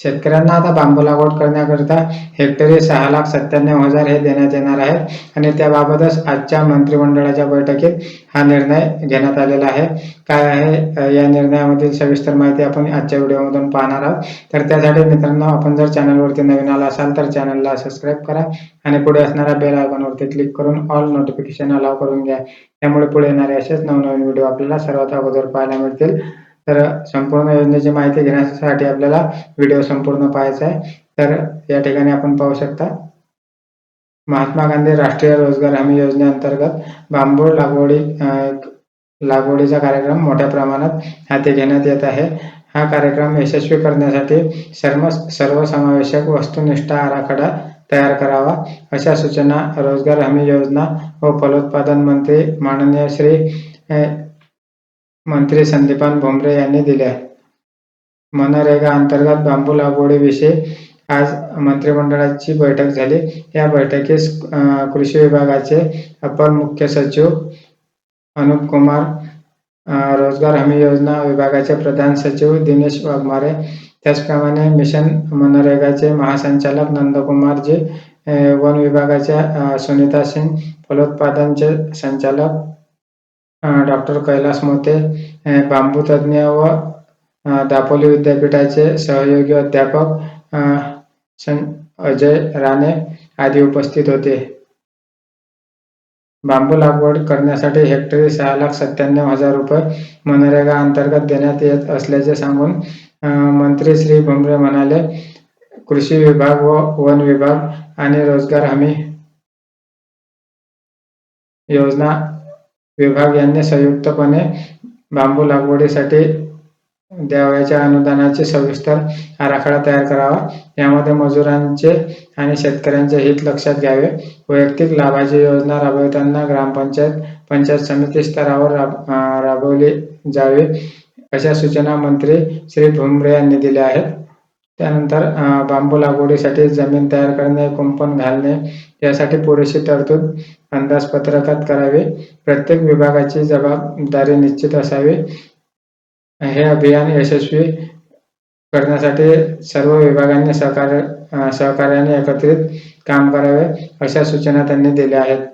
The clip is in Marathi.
शेतकऱ्यांना आता बांबू लागवड करण्याकरिता हेक्टरी सहा लाख सत्त्याण्णव हजार हे देण्यात येणार आहे. आणि त्याबाबतच आजच्या मंत्रिमंडळाच्या बैठकीत हा निर्णय घेण्यात आलेला आहे. काय आहे या निर्णयामधील सविस्तर माहिती आपण आजच्या व्हिडिओमधून पाहणार आहोत. तर त्यासाठी मित्रांनो आपण जर चॅनलवरती नवीन आला असाल तर चॅनलला सबस्क्राईब करा आणि पुढे असणाऱ्या बेल आयकॉनवरती क्लिक करून ऑल नोटिफिकेशन अलाव करून घ्या. त्यामुळे पुढे येणारे असेच नवनवीन व्हिडिओ आपल्याला सर्वात अगोदर पाहायला मिळतील. तर संपूर्ण योजनेची माहिती घेण्यासाठी आपल्याला व्हिडिओ संपूर्ण पाहायचा आहे. तर या ठिकाणी आपण पाहू शकता महात्मा गांधी राष्ट्रीय रोजगार हमी योजनेअंतर्गत बांबू लागवडी लागवडीचा कार्यक्रम मोठ्या प्रमाणात हाती घेण्यात येत आहे. हा कार्यक्रम यशस्वी करण्यासाठी सर्व सर्वसमावेशक वस्तुनिष्ठ आराखडा तयार करावा. अशा सूचना रोजगार हमी योजना व फलोत्पादन मंत्री माननीय श्री मंत्री संदीपान भुमरे यांनी दिल्या मनरेगा अंतर्गत बांबू लागवडीविषयी आज मंत्रिमंडळाची बैठक झाली. या बैठकीस कृषी विभागाचे अपर मुख्य सचिव अनुप कुमार रोजगार हमी योजना विभागाचे प्रधान सचिव दिनेश वाघमारे त्याचप्रमाणे मिशन मनरेगाचे महासंचालक नंदकुमारजी अं, वन विभागाच्या अं, सुनीता सिंग फलोत्पादनचे संचालक डॉक्टर कैलास मोते बांबू तज्ज्ञ व दापोली विद्यापीठाचे सहयोगी अध्यापक सं- अजय राणे आदी उपस्थित होते. बांबू लागवड करण्यासाठी हेक्टरी सहा लाख सत्त्याण्णव हजार रुपये मनरेगा अंतर्गत देण्यात येत असल्याचे सांगून मंत्री श्री भुमरे म्हणाले कृषी विभाग व वन विभाग आणि रोजगार हमी योजना विभाग यांनी संयुक्तपणे बांबू लागवडीसाठी द्यावयाच्या अनुदानाचे सविस्तर आराखडा तयार करावा. यामध्ये मजुरांचे आणि शेतकऱ्यांचे हित लक्षात घ्यावे. वैयक्तिक लाभाची योजना राबविताना ग्रामपंचायत पंचायत समिती स्तरावर राब राबवली जावी अशा सूचना मंत्री श्री भुमरे यांनी दिल्या आहेत. त्यानंतर बांबू लागवडीसाठी जमीन तयार करणे कुंपण घालणे यासाठी पुरेशी तरतूद अंदाजपत्रकात करावी. प्रत्येक विभागाची जबाबदारी निश्चित असावी. हे अभियान यशस्वी करण्यासाठी सर्व विभागांनी सहकार्य सहकार्याने एकत्रित काम करावे अशा सूचना त्यांनी दिल्या आहेत.